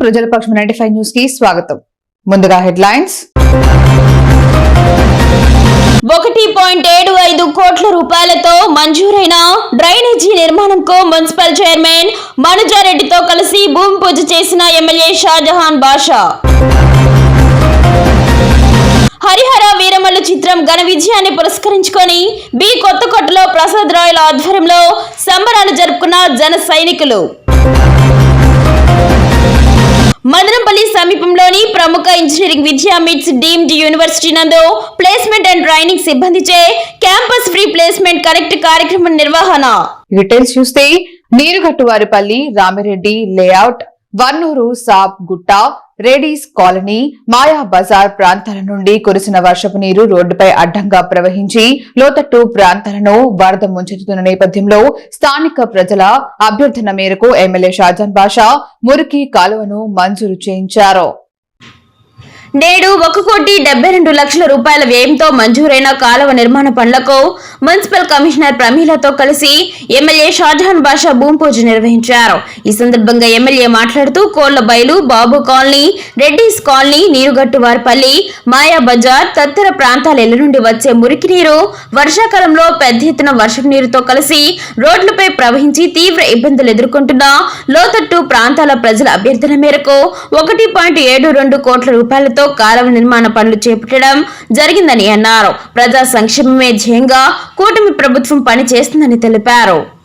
ప్రజల పక్షం ninety five న్యూస్కి స్వాగతం. ముందుగా హెడ్లైన్స్. ఒకటి పాయింట్ ఏడు ఐదు కోట్ల రూపాయలతో మంజూరైన డ్రైనేజీ నిర్మాణంకు మున్సిపల్ చైర్మన్ మనుజారెడ్డితో కలిసి భూమి పూజ చేసిన ఎమ్మెల్యే షాజహాన్ బాషా. హరిహర వీరమల్లు చిత్రం ఘన విజయాన్ని పురస్కరించుకొని బి కొత్తకోటలో ప్రసాద్ రాయల ఆధ్వర్యంలో సంబరాలు జరుపుకున్న జన సైనికులు. మదనపల్లి సమీపంలోని ప్రముఖ ఇంజనీరింగ్ విద్యా మిట్స్ డీమ్డ్ యూనివర్సిటీ నందు ప్లేస్మెంట్ అండ్ ట్రైనింగ్ సిబ్బందిచే క్యాంపస్ ఫ్రీ ప్లేస్మెంట్ కనెక్ట్ కార్యక్రమం నిర్వహణ. డీటెయిల్స్ చూస్తే నీరుగట్టువారిపల్లి రామిరెడ్డి లేఅవుట్ వన్నూరు సాబ్ గుట్ట రెడీస్ కాలనీ మాయా బజార్ ప్రాంతాల నుండి కురిసిన వర్షపు నీరు రోడ్డుపై అడ్డంగా ప్రవహించి లోతట్టు ప్రాంతాలను వరద ముంచెత్తుతున్న నేపథ్యంలో స్థానిక ప్రజల అభ్యర్థన మేరకు ఎమ్మెల్యే షాజాన్ బాషా మురికి కాలువను మంజూరు చేయించారు. నేడు ఒక కోటి డెబ్బై రెండు లక్షల రూపాయల వ్యయంతో మంజూరైన కాలువ నిర్మాణ పనులకు మున్సిపల్ కమిషనర్ ప్రమీలతో కలిసి ఎమ్మెల్యే షాజహాన్ బాషా భూమి పూజ నిర్వహించారు. ఈ సందర్భంగా ఎమ్మెల్యే మాట్లాడుతూ కోళ్ళ బయలు బాబు కాలనీ రెడ్డిస్ కాలనీ నీరుగట్టువారిపల్లి మాయా బజార్ తదితర ప్రాంతాల ఇళ్ళ నుండి వచ్చే మురికి నీరు వర్షాకాలంలో పెద్ద ఎత్తున వర్షపు నీరుతో కలిసి రోడ్లపై ప్రవహించి తీవ్ర ఇబ్బందులు ఎదుర్కొంటున్న లోతట్టు ప్రాంతాల ప్రజల అభ్యర్థన మేరకు ఒకటి పాయింట్ ఏడు రెండు కోట్ల రూపాయలతో కాలువ నిర్మాణ పనులు చేపట్టడం జరిగిందని అన్నారు. ప్రజా సంక్షేమమే ధ్యేయంగా కూటమి ప్రభుత్వం పనిచేస్తుందని తెలిపారు.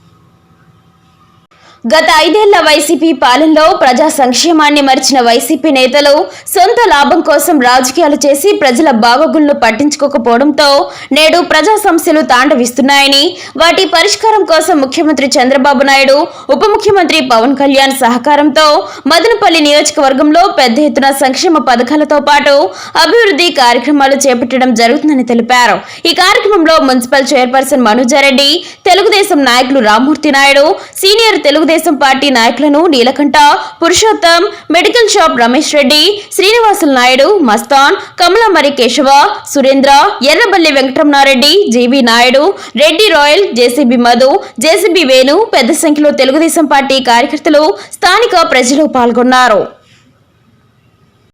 గత ఐదేళ్ళ వైసీపీ పాలనలో ప్రజా సంక్షేమాన్ని మరిచిన వైసీపీ నేతలు సొంత లాభం కోసం రాజకీయాలు చేసి ప్రజల బాగోగులను పట్టించుకోకపోవడంతో నేడు ప్రజా సమస్యలు తాండవిస్తున్నాయని వాటి పరిష్కారం కోసం ముఖ్యమంత్రి చంద్రబాబు నాయుడు ఉప ముఖ్యమంత్రి పవన్ కళ్యాణ్ సహకారంతో మదనపల్లి నియోజకవర్గంలో పెద్ద ఎత్తున సంక్షేమ పథకాలతో పాటు అభివృద్ధి కార్యక్రమాలు చేపట్టడం జరుగుతుందని తెలిపారు. ఈ కార్యక్రమంలో మున్సిపల్ చైర్పర్సన్ మనోజారెడ్డి తెలుగుదేశం నాయకులు రామ్మూర్తి నాయుడు సీనియర్ తెలుగుదేశం పార్టీ నాయకులను Neelakanta Purushottam medical shop Ramesh Reddy Srinivasula Naidu Mastan కమలమరి Keshava Surendra Erraballi Venkataramanareddy GV Naidu Reddy royal JCB Madhu JCB Venu పెద్ద సంఖ్యలో తెలుగుదేశం పార్టీ కార్యకర్తలు స్థానిక ప్రజలు పాల్గొన్నారు.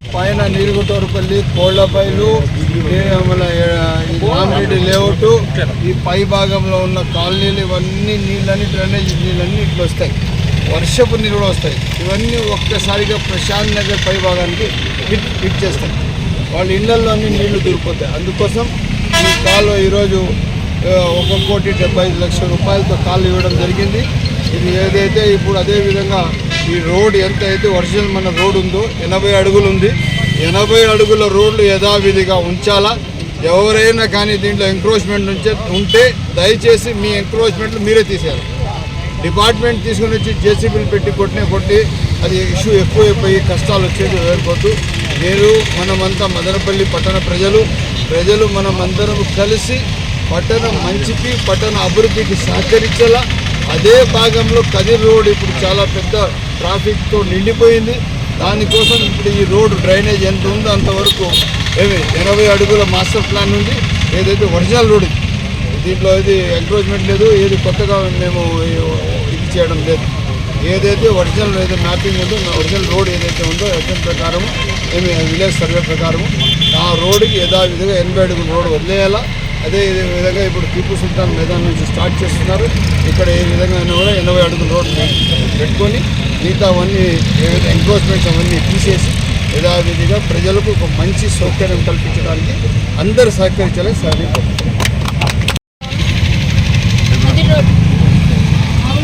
పైన నీరుగుటూరుపల్లి కోళ్ళపైలు మన లేఅవుట్ ఈ పై భాగంలో ఉన్న కాలనీలు ఇవన్నీ నీళ్ళని డ్రైనేజ్ నీళ్ళన్నీ ఇట్లా వస్తాయి. వర్షపు నీళ్ళు కూడా వస్తాయి. ఇవన్నీ ఒక్కసారిగా ప్రశాంత్ నగర్ పై భాగానికి హిట్ హిట్ చేస్తాయి. వాళ్ళ ఇళ్ళలోని నీళ్ళు దూరిపోతాయి. అందుకోసం ఈ కాలువ ఈరోజు ఒక కోటి డెబ్బై ఐదు లక్షల రూపాయలతో కాలు ఇవ్వడం జరిగింది. ఇది ఏదైతే ఇప్పుడు అదేవిధంగా ఈ రోడ్ ఎంత అయితే ఒరిజినల్ మన రోడ్ ఉందో ఎనభై అడుగులు ఉంది. ఎనభై అడుగుల రోడ్లు యథావిధిగా ఉంచాలా? ఎవరైనా కానీ దీంట్లో ఎంక్రోచ్మెంట్ నుంచే ఉంటే దయచేసి మీ ఎంక్రోచ్మెంట్లు మీరే తీసేయాలి. డిపార్ట్మెంట్ తీసుకుని వచ్చి జేసీబీలు పెట్టి కొట్టిన కొట్టి అది ఇష్యూ ఎక్కువైపోయి కష్టాలు వచ్చేది వేరుకోవద్దు మీరు మనమంతా మదనపల్లి పట్టణ ప్రజలు ప్రజలు మనమందరం కలిసి పట్టణ మంచికి పట్టణ అభివృద్ధికి సహకరించాల? అదే భాగంలో కదిర్ రోడ్ ఇప్పుడు చాలా పెద్ద ట్రాఫిక్తో నిండిపోయింది. దానికోసం ఇప్పుడు ఈ రోడ్డు డ్రైనేజ్ ఎంత ఉందో అంతవరకు ఏమి ఎనభై అడుగుల మాస్టర్ ప్లాన్ ఉంది. ఏదైతే ఒరిజినల్ రోడ్ దీంట్లో ఏది ఎంక్రోచ్మెంట్ లేదు ఏది కొత్తగా మేము ఇది చేయడం లేదు. ఏదైతే ఒరిజినల్ ఏదో మ్యాపింగ్ ఉందో ఒరిజినల్ రోడ్ ఏదైతే ఉందో ఎస్ఎం ప్రకారము ఏమి విలేజ్ సర్వే ప్రకారము ఆ రోడ్డుకి యథావిధిగా ఎనభై అడుగుల రోడ్ వదిలేయాలా? అదే ఇదే విధంగా ఇప్పుడు టిప్పు సుల్తాన్ మైదాన్ నుంచి స్టార్ట్ చేస్తున్నారు. ఇక్కడ ఏ విధంగా అయినా కూడా ఎనభై అడుగుల రోడ్ పెట్టుకొని మిగతా అవన్నీ ఏవైతే ఎంక్రోచ్మెంట్స్ అవన్నీ తీసేసి యథావిధిగా ప్రజలకు ఒక మంచి సౌకర్యం కల్పించడానికి అందరూ సహకరించాలని సార్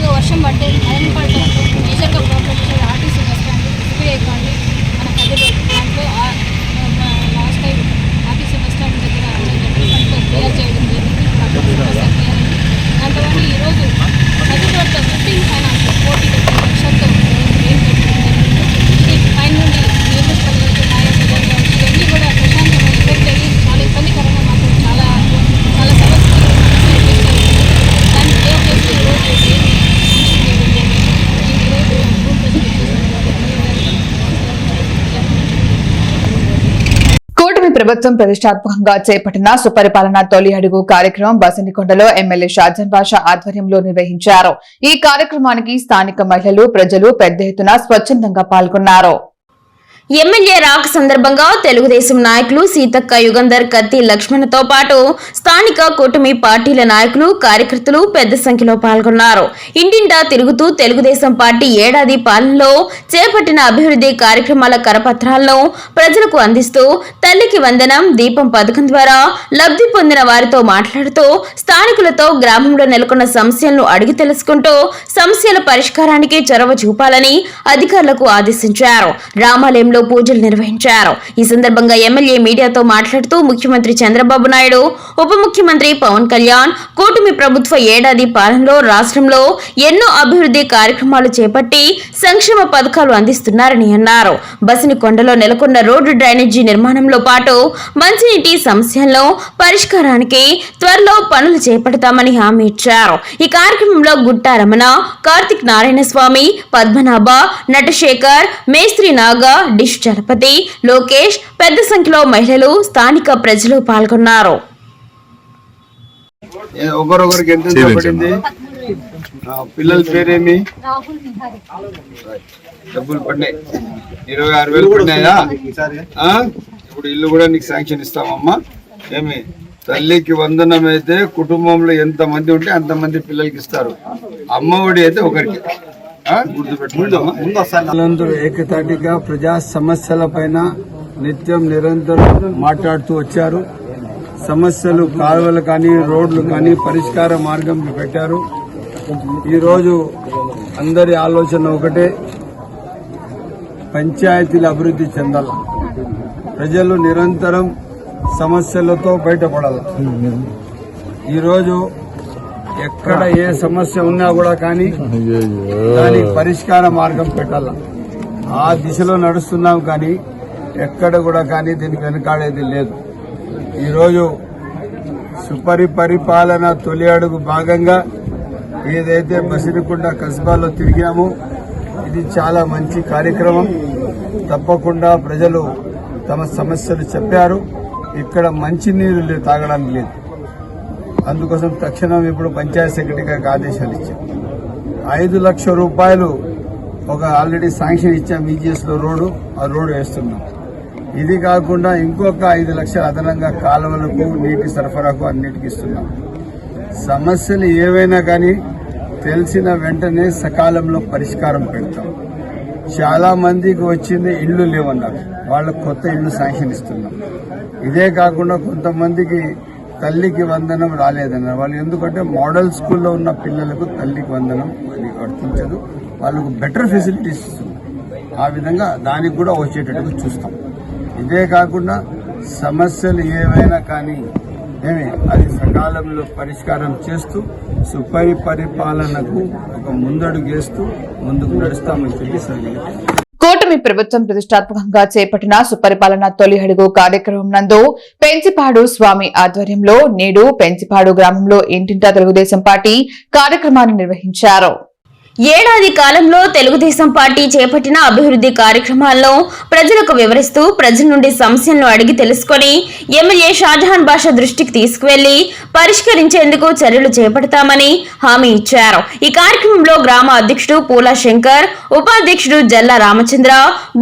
వర్షం పడ్డే ఐరన్ పడడంతో మేజర్గా ప్రాబ్లం వచ్చేది RTC bus stand SBI colony మన కది రోడ్ దాంట్లో last time RTC bus stand దగ్గర ఫండ్తో క్లియర్ చేయడం జరిగింది క్లియర్ అయింది దాంతో ఈరోజు కది రోడ్లో ఫిఫ్టీన్ ఫైనాన్స్ కోటి డెబ్బై లక్షలతో ఏం పెట్టడం జరిగింది ఇది పైన నుండి నీళ్ళు పల్లెలు నాయకులు ఇవన్నీ కూడా ప్రశాంతంగా ఎఫెక్ట్ అయ్యి చాలా ఇబ్బందికరంగా మాకు చాలా చాలా సమస్యలు ఎఫెక్ట్ అయ్యింది దాన్ని క్లియర్ చేసి ఈరోజు ఏమి ఫంక్షన్ చేయడం జరిగింది ఈరోజు రూమ్ కూటమి ప్రభుత్వం ప్రతిష్టాత్మకంగా చేపట్టిన సుపరిపాలన తొలి అడుగు కార్యక్రమం బసనికొండలో ఎమ్మెల్యే షాజన్ బాషా ఆధ్వర్యంలో నిర్వహించారు. ఈ కార్యక్రమానికి స్థానిక మహిళలు ప్రజలు పెద్ద ఎత్తున స్వచ్ఛందంగా పాల్గొన్నారు. ఎమ్మెల్యే రాక సందర్భంగా తెలుగుదేశం నాయకులు సీతక్క యుగంధర్ కత్తి లక్ష్మణతో పాటు స్థానిక కూటమి పార్టీల నాయకులు కార్యకర్తలు పెద్ద సంఖ్యలో పాల్గొన్నారు. ఇంటింటా తిరుగుతూ తెలుగుదేశం పార్టీ ఏడాది పాలనలో చేపట్టిన అభివృద్ధి కార్యక్రమాల కరపత్రాలను ప్రజలకు అందిస్తూ తల్లికి వందనం దీపం పథకం ద్వారా లబ్ధి పొందిన వారితో మాట్లాడుతూ స్థానికులతో గ్రామంలో నెలకొన్న సమస్యలను అడిగి తెలుసుకుంటూ సమస్యల పరిష్కారానికి చొరవ చూపాలని అధికారులకు ఆదేశించారు. రామాలయంలో పూజలు నిర్వహించారు. ఈ సందర్భంగా ఎమ్మెల్యే మీడియాతో మాట్లాడుతూ ముఖ్యమంత్రి చంద్రబాబు నాయుడు ఉప ముఖ్యమంత్రి పవన్ కళ్యాణ్ కూటమి ప్రభుత్వ ఏడాది పాలనలో రాష్ట్రంలో ఎన్నో అభివృద్ధి కార్యక్రమాలు చేపట్టి సంక్షేమ పథకాలు అందిస్తున్నారని అన్నారు. బసిని కొండలో నెలకొన్న రోడ్డు డ్రైనేజీ నిర్మాణంలో పాటు మంచినీటి సమస్యల్లో పరిష్కారానికి త్వరలో పనులు చేపడతామని హామీ ఇచ్చారు. ఈ కార్యక్రమంలో గుట్టా రమణ కార్తిక్ నారాయణ స్వామి పద్మనాభ నటశేఖర్ మేస్త్రి నాగా డిష్ చలపతి. లోకేష్ పెద్ద సంఖ్యలో మహిళలు స్థానిక ప్రజలు పాల్గొన్నారు. ఒకరొకరికి ఎంత పిల్లల పేరేమి? డబ్బులు పడినాయి ఇరవై ఆరు వేలు పడినాయా ఆ? ఇప్పుడు ఇల్లు కూడా నీకు శాంక్షన్ ఇస్తామమ్మా. ఏమి? తల్లికి వందనం అయితే కుటుంబంలో ఎంత మంది ఉంటే అంత మంది పిల్లలకి ఇస్తారు. అమ్మఒడి అయితే ఒకరికి. ఆ? అందరూ ఏకతాటిగా ప్రజా సమస్యల పైన నిత్యం నిరంతరం మాట్లాడుతూ వచ్చారు. సమస్యలు కాలువలు కానీ రోడ్లు కానీ పరిష్కార మార్గం పెట్టారు. ఈరోజు అందరి ఆలోచన ఒకటే పంచాయతీలు అభివృద్ధి చెందాల? ప్రజలు నిరంతరం సమస్యలతో బయటపడాలి? ఈరోజు ఎక్కడ ఏ సమస్య ఉన్నా కూడా కానీ దానికి పరిష్కార మార్గం పెట్టాల. ఆ దిశలో నడుస్తున్నాం కానీ ఎక్కడ కూడా కానీ దీనికి వెనకాడేది లేదు. ఈరోజు సుపరి పరిపాలన తొలి అడుగు భాగంగా ఏదైతే బసిరికొండ కస్బాలో తిరిగామో ఇది చాలా మంచి కార్యక్రమం. తప్పకుండా ప్రజలు తమ సమస్యలు చెప్పారు. ఇక్కడ మంచినీరు తాగడానికి లేదు. అందుకోసం తక్షణం ఇప్పుడు పంచాయత్ సెక్రటరీ గారికి ఆదేశాలు ఇచ్చాం. ఐదు లక్షల రూపాయలు ఒక ఆల్రెడీ శాంక్షన్ ఇచ్చాం ఈజీఎస్లో రోడ్డు ఆ రోడ్డు వేస్తున్నాం. ఇది కాకుండా ఇంకొక ఐదు లక్షల అదనంగా కాలువలకు నీటి సరఫరాకు అన్నిటికీ ఇస్తున్నాం. సమస్యలు ఏవైనా కానీ తెలిసిన వెంటనే సకాలంలో పరిష్కారం పెడతాం. చాలా మందికి వచ్చింది ఇళ్ళు లేవన్నారు. వాళ్ళకు కొత్త ఇళ్ళు శాంక్షన్ ఇస్తున్నాం. ఇదే కాకుండా కొంతమందికి తల్లికి వందనం రాలేదన్నారు. వాళ్ళు ఎందుకంటే మోడల్ స్కూల్లో ఉన్న పిల్లలకు తల్లికి వందనం అది వర్తించదు. వాళ్ళకు బెటర్ ఫెసిలిటీస్ ఆ విధంగా దానికి కూడా వచ్చేటట్టుగా చూస్తాం. ఇదే కాకుండా సమస్యలు ఏవైనా కానీ ఏమి అది సకాలంలో పరిష్కారం చేస్తూ సుపరి పరిపాలనకు ఒక ముందడుగు వేస్తూ ముందుకు నడుస్తామని చెప్పి సరిగ్గా కూటమి ప్రభుత్వం ప్రతిష్టాత్మకంగా చేపట్టిన సుపరిపాలన తొలి అడుగు కార్యక్రమం నందు పెంచిపాడు స్వామి ఆధ్వర్యంలో నేడు పెంచిపాడు గ్రామంలో ఇంటింటా తెలుగుదేశం పార్టీ కార్యక్రమాన్ని నిర్వహించారు. ఏడాది కాలంలో తెలుగుదేశం పార్టీ చేపట్టిన అభివృద్ధి కార్యక్రమాల్లో ప్రజలకు వివరిస్తూ ప్రజల నుండి సమస్యలను అడిగి తెలుసుకొని ఎమ్మెల్యే షాజహాన్ బాషా దృష్టికి తీసుకువెళ్ళి పరిష్కరించేందుకు చర్యలు చేపడతామని హామీ ఇచ్చారు. ఈ కార్యక్రమంలో గ్రామ అధ్యక్షుడు పూలా శంకర్ ఉపాధ్యక్షుడు Jalla Ramachandra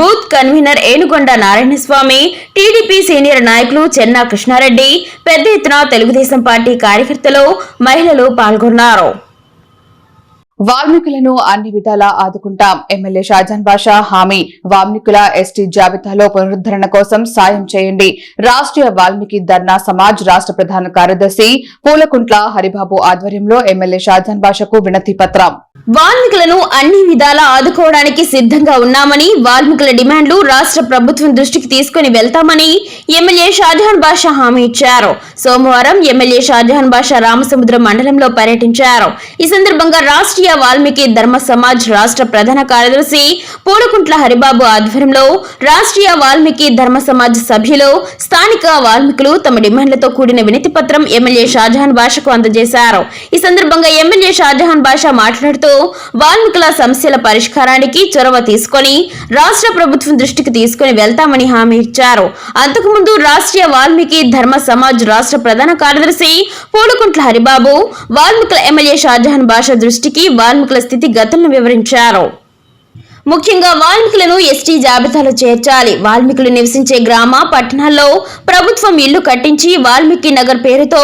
booth convener Enugonda Narayanaswamy TDP senior నాయకులు చెన్నా కృష్ణారెడ్డి పెద్ద ఎత్తున తెలుగుదేశం పార్టీ కార్యకర్తలు మహిళలు పాల్గొన్నారు. వాల్మీకులను అన్ని విధాలా ఆదుకుంటాం. ఎమ్మెల్యే షాజాన్ బాషా హామీ. వాల్మీకుల ఎస్టీ జాబితాలో పునరుద్ధరణ కోసం సాయం చేయండి. రాష్ట్రీయ వాల్మీకి ధర్నా సమాజ్ రాష్ట్ర ప్రధాన కార్యదర్శి పూలకుంట్ల హరిబాబు ఆధ్వర్యంలో ఎమ్మెల్యే షాజాన్ బాషాకు వినతి పత్రం. వాల్మీకులను అన్ని విధాలా ఆదుకోవడానికి సిద్ధంగా ఉన్నామని వాల్మీకుల డిమాండ్లు రాష్ట్ర ప్రభుత్వం దృష్టికి తీసుకుని వెళ్తామని ఎమ్మెల్యే షాజహాన్ బాషా హామీ ఇచ్చారు. సోమవారం ఎమ్మెల్యే షాజహాన్ బాషా రామసముద్రం మండలంలో పర్యటించారు. ఈ సందర్భంగా రాష్ట్రీయ వాల్మీకి ధర్మ సమాజ్ రాష్ట్ర ప్రధాన కార్యదర్శి పూలకుంట్ల హరిబాబు ఆధ్వర్యంలో రాష్ట్రీయ వాల్మీకి ధర్మ సమాజ్ సభ్యులు స్థానిక వాల్మీకులు తమ డిమాండ్లతో కూడిన వినతి పత్రం ఎమ్మెల్యే షాజహాన్ బాషాకు అందజేశారు. ఈ సందర్భంగా ఎమ్మెల్యే షాజహాన్ బాషా మాట్లాడుతూ వాల్మీకుల సమస్యల పరిష్కారానికి చొరవ తీసుకొని రాష్ట్ర ప్రభుత్వం దృష్టికి తీసుకుని వెళ్తామని హామీ ఇచ్చారు. అంతకుముందు రాష్ట్రీయ వాల్మీకి ధర్మ సమాజ్ రాష్ట్ర ప్రధాన కార్యదర్శి పూలకుంట్ల హరిబాబు వాల్మీకుల ఎమ్మెల్యే షాజహాన్ బాషా దృష్టికి వాల్మీకుల స్థితి గతులను వివరించారు. ముఖ్యంగా వాల్మీకులను ఎస్టీ జాబితాలో చేర్చాలి. వాల్మీకులు నివసించే గ్రామ పట్టణాల్లో ప్రభుత్వం ఇల్లు కట్టించి వాల్మీకి నగర్ పేరుతో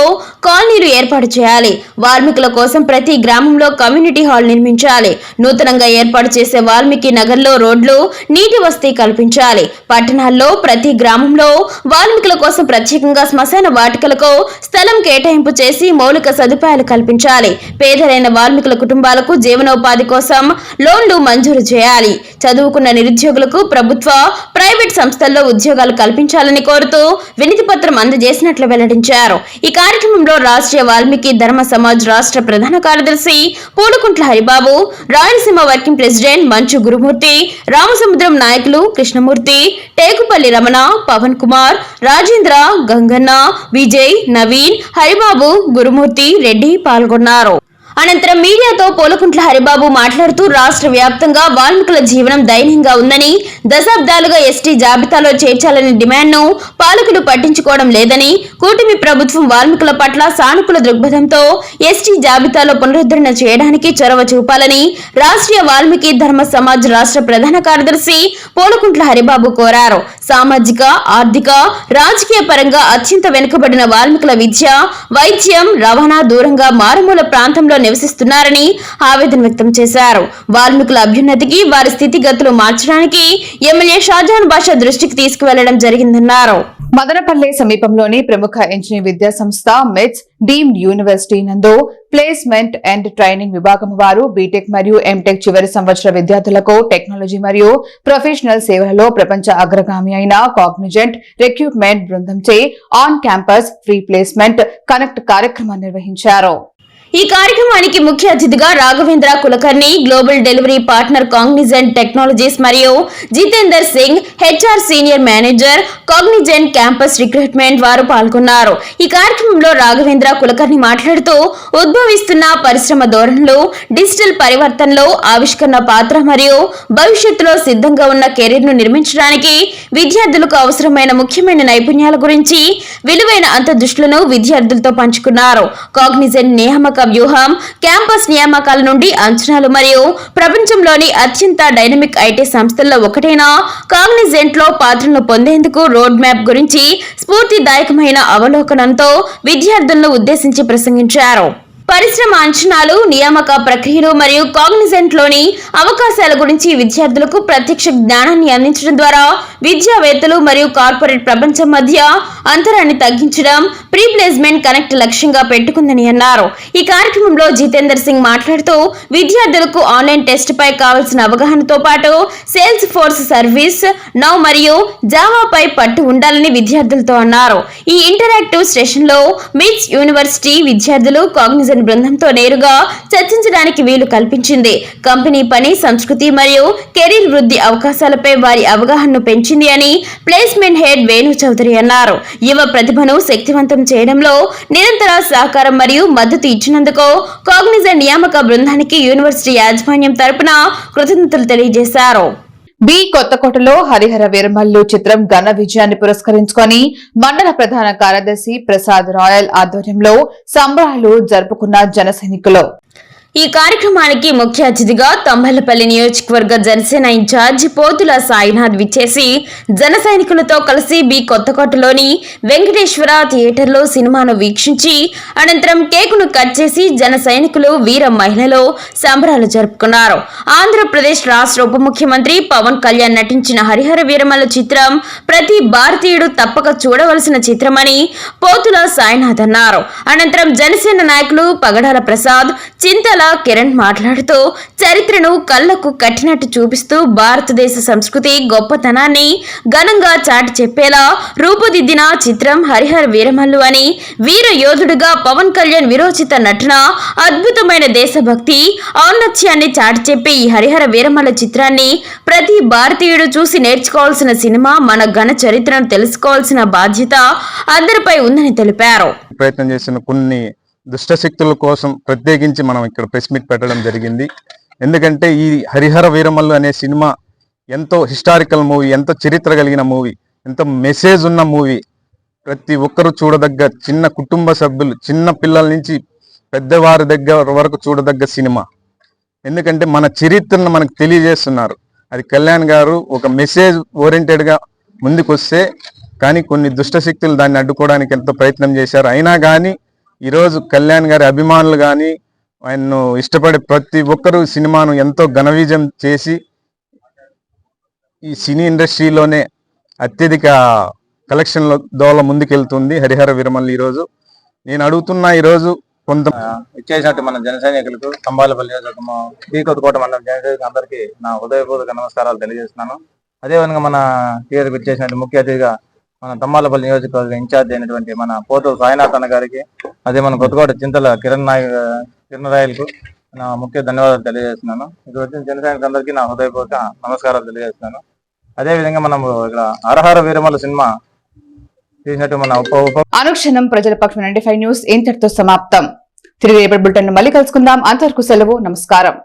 కాలనీలు ఏర్పాటు చేయాలి. వాల్మీకుల కోసం ప్రతి గ్రామంలో కమ్యూనిటీ హాల్ నిర్మించాలి. నూతనంగా ఏర్పాటు చేసే వాల్మీకి నగర్లో రోడ్లు నీటి వసతి కల్పించాలి. పట్టణాల్లో ప్రతి గ్రామంలో వాల్మీకుల కోసం ప్రత్యేకంగా శ్మశాన వాటికలకు స్థలం కేటాయింపు చేసి మౌలిక సదుపాయాలు కల్పించాలి. పేదలైన వాల్మీకుల కుటుంబాలకు జీవనోపాధి కోసం లోన్లు మంజూరు చేయాలి. చదువుకున్న నిరుద్యోగులకు ప్రభుత్వ ప్రైవేట్ సంస్థల్లో ఉద్యోగాలు కల్పించాలని కోరుతూ వినతి పత్రం అందజేసినట్లు వెల్లడించారు. ఈ కార్యక్రమంలో రాష్ట్రీయ వాల్మీకి ధర్మ సమాజ్ రాష్ట్ర ప్రధాన కార్యదర్శి పూలకుంట్ల హరిబాబు రాయలసీమ వర్కింగ్ ప్రెసిడెంట్ మంచు గురుమూర్తి రామసముద్రం నాయకులు కృష్ణమూర్తి టేకుపల్లి రమణ పవన్ కుమార్ రాజేంద్ర గంగన్న విజయ్ నవీన్ హరిబాబు గురుమూర్తి రెడ్డి పాల్గొన్నారు. అనంతరం మీడియాతో పోలకుంట్ల హరిబాబు మాట్లాడుతూ రాష్ట్ర వ్యాప్తంగా వాల్మీకుల జీవనం దయనీయంగా ఉందని దశాబ్దాలుగా ఎస్టీ జాబితాలో చేర్చాలనే డిమాండ్ను పాలకులు పట్టించుకోవడం లేదని కూటమి ప్రభుత్వం వాల్మీకుల పట్ల సానుకూల దృక్పథంతో ఎస్టీ జాబితాలో పునరుద్ధరణ చేయడానికి చొరవ చూపాలని రాష్ట్రీయ వాల్మీకి ధర్మ సమాజ్ రాష్ట్ర ప్రధాన కార్యదర్శి పోలకుంట్ల హరిబాబు కోరారు. సామాజిక ఆర్థిక రాజకీయ పరంగా అత్యంత వెనుకబడిన వాల్మీకుల విద్య వైద్యం రవాణా దూరంగా మారుమూల ప్రాంతంలో నివసిస్తున్నారని ఆవేదన వ్యక్తం చేశారు. వాల్మీకుల అభ్యున్నతికి వారి స్థితిగతులు మార్చడానికి ఎమ్మెల్యే షాజహాన్ బాషా దృష్టికి తీసుకువెళ్ళడం జరిగిందన్నారు. మదనపల్లె సమీపంలోని ప్రముఖ ఇంజనీరింగ్ విద్యా సంస్థ మెట్స్ డీమ్డ్ యూనివర్సిటీ నందు ప్లేస్మెంట్ అండ్ ట్రైనింగ్ విభాగం వారు బీటెక్ మరియు ఎంటెక్ చివరి సంవత్సర విద్యార్థులకు టెక్నాలజీ మరియు ప్రొఫెషనల్ సేవలలో ప్రపంచ అగ్రగామి అయిన Cognizant recruitment బృందంచే on campus free placement connect కార్యక్రమాన్ని నిర్వహించారు. ఈ కార్యక్రమానికి ముఖ్య అతిథిగా Raghavendra Kulkarni global delivery partner Cognizant technologies మరియు Jitender Singh HR senior manager Cognizant campus recruitment వారు పాల్గొన్నారు. ఈ కార్యక్రమంలో రాఘవేంద్ర కులకర్ణి మాట్లాడుతూ ఉద్భవిస్తున్న పరిశ్రమ ధోరణులు డిజిటల్ పరివర్తనలో ఆవిష్కరణ పాత్ర మరియు భవిష్యత్తులో సిద్ధంగా ఉన్న కెరీర్ను నిర్మించడానికి విద్యార్థులకు అవసరమైన ముఖ్యమైన నైపుణ్యాల గురించి విలువైన అంతర్దృష్టులను విద్యార్థులతో పంచుకున్నారు. కాగ్నిజెంట్ నియామక వ్యూహం. క్యాంపస్ నియామకాల నుండి అంచనాలు మరియు ప్రపంచంలోని అత్యంత డైనమిక్ ఐటీ సంస్థల్లో ఒకటైన కాగ్నిజెంట్లో పాత్రను పొందేందుకు రోడ్ మ్యాప్ గురించి స్ఫూర్తిదాయకమైన అవలోకనంతో విద్యార్థులను ఉద్దేశించి ప్రసంగించారు. పరిశ్రమ అంచనాలు నియామక ప్రక్రియలు మరియు కాగ్నిజెంట్లోని అవకాశాల గురించి విద్యార్థులకు ప్రత్యక్ష జ్ఞానాన్ని అందించడం ద్వారా విద్యావేత్తలు మరియు కార్పొరేట్ ప్రపంచం మధ్య అంతరాన్ని తగ్గించడం ప్రీ ప్లేస్మెంట్ కనెక్ట్ లక్ష్యంగా పెట్టుకుందని అన్నారు. ఈ కార్యక్రమంలో జితేందర్ సింగ్ మాట్లాడుతూ విద్యార్థులకు ఆన్లైన్ టెస్ట్ పై కావాల్సిన అవగాహనతో పాటు సేల్స్ ఫోర్స్ సర్వీస్ నౌ మరియు జావాపై పట్టు ఉండాలని విద్యార్థులతో అన్నారు. ఈ ఇంటరాక్టివ్ సెషన్లో మిట్స్ యూనివర్సిటీ విద్యార్థులు కాగ్నిజన్ బృందంతో నేరుగా చర్చించడానికి వీలు కల్పించింది. కంపెనీ పని సంస్కృతి మరియు కెరీర్ వృద్ధి అవకాశాలపై వారి అవగాహనను పెంచింది అని ప్లేస్మెంట్ హెడ్ వేణు చౌదరి అన్నారు. యువ ప్రతిభను శక్తివంతం చేయడంలో నిరంతర సహకారం మరియు మద్దతు ఇచ్చినందుకు కాగ్నిజన్ నియామక బృందానికి యూనివర్సిటీ యాజమాన్యం తరపున కృతజ్ఞతలు తెలియజేశారు. బి కొత్తకోటలో హరిహర వీరమల్లు చిత్రం ఘన విజయాన్ని పురస్కరించుకొని మండల ప్రధాన కార్యదర్శి ప్రసాద్ రాయల్ ఆధ్వర్యంలో సంబరాలు జరుపుకున్న జన ఈ కార్యక్రమానికి ముఖ్య అతిథిగా తంబలపల్లి నియోజకవర్గ జనసేన ఇన్ఛార్జి పోతుల సాయినాథ్ విచ్చేసి జన సైనికులతో కలిసి బి కొత్తకోటలోని వెంకటేశ్వర థియేటర్లో సినిమాను వీక్షించి అనంతరం కేకును కట్ చేసి జన సైనికులు వీర మహిళలు సంబరాలు జరుపుకున్నారు. ఆంధ్రప్రదేశ్ రాష్ట్ర ఉప ముఖ్యమంత్రి పవన్ కళ్యాణ్ నటించిన హరిహర వీరమల చిత్రం ప్రతి భారతీయుడు తప్పక చూడవలసిన చిత్రమని పోతుల సాయినాథ్ అన్నారు. అనంతరం జనసేన నాయకులు పగడాల ప్రసాద్ చింతల కిరణ్ మాట్లాడుతూ చరిత్రను కళ్ళకు కట్టినట్టు చూపిస్తూ భారతదేశ సంస్కృతి గొప్పతనాన్ని ఘనంగా చాటి చెప్పేలా రూపుదిద్దిన చిత్రం హరిహర వీరమల్లు అని వీర యోధుడుగా పవన్ కళ్యాణ్ విరోచిత నటన అద్భుతమైన దేశభక్తి ఔన్నత్యాన్ని చాటి చెప్పే ఈ హరిహర వీరమల్ల చిత్రాన్ని ప్రతి భారతీయుడు చూసి నేర్చుకోవాల్సిన సినిమా మన ఘన చరిత్రను తెలుసుకోవాల్సిన బాధ్యత అందరిపై ఉందని తెలిపారు. ప్రయత్నం చేసిన కొన్ని దుష్టశక్తుల కోసం ప్రత్యేకించి మనం ఇక్కడ ప్రెస్ మీట్ పెట్టడం జరిగింది. ఎందుకంటే ఈ హరిహర వీరమల్లు అనే సినిమా ఎంతో హిస్టారికల్ మూవీ ఎంతో చరిత్ర కలిగిన మూవీ ఎంతో మెసేజ్ ఉన్న మూవీ. ప్రతి ఒక్కరూ చూడదగ్గ చిన్న కుటుంబ సభ్యులు చిన్న పిల్లల నుంచి పెద్దవారి దగ్గర వరకు చూడదగ్గ సినిమా. ఎందుకంటే మన చరిత్రను మనకు తెలియజేస్తున్నారు. అది కళ్యాణ్ గారు ఒక మెసేజ్ ఓరియంటెడ్గా ముందుకొస్తే కానీ కొన్ని దుష్టశక్తులు దాన్ని అడ్డుకోవడానికి ఎంతో ప్రయత్నం చేశారు. అయినా కానీ ఈరోజు కళ్యాణ్ గారి అభిమానులు కానీ ఆయన్ను ఇష్టపడే ప్రతి ఒక్కరూ సినిమాను ఎంతో ఘన విజయం చేసి ఈ సినీ ఇండస్ట్రీలోనే అత్యధిక కలెక్షన్ల దోల ముందుకెళ్తుంది హరిహర విరమల్ ఈరోజు. నేను అడుగుతున్నా ఈరోజు కొంత ఇచ్చేసినట్టు మన జన సైనికులకు కంబాలపల్లి నియోజకవర్గం బీ కొత్తకోట మండలం జన సైనికులకు అందరికీ నా హృదయపూర్వక నమస్కారాలు తెలియజేస్తున్నాను. అదేవిధంగా మన థియేటర్కి ఇచ్చేసినట్టు ముఖ్య అతిథిగా మన తమ్మాలపల్లి నియోజకవర్గ ఇన్ఛార్జ్ అయినటువంటి మన పోతు సాయినాథ్ అన్న గారికి అదే మన కొత్తకోట చింతల కిరణ్ నాయక్ కిరణ్ రాయలకు నా ముఖ్య ధన్యవాదాలు తెలియజేస్తున్నాను. ఇది వచ్చిన జన నా హృదయపూర్వక నమస్కారాలు తెలియజేస్తున్నాను. అదేవిధంగా మనం ఇక్కడ అరహార వీరమల సినిమా తీసినట్టు మన ఉప ఉప అనుక్షణం ప్రజల పక్షం నైన్టీ ఫైవ్ న్యూస్ ఇంతటితో సమాప్తం. తిరిగి రేపటి బులెటిన్ మళ్ళీ కలుసుకుందాం. అంతవరకు సెలవు నమస్కారం.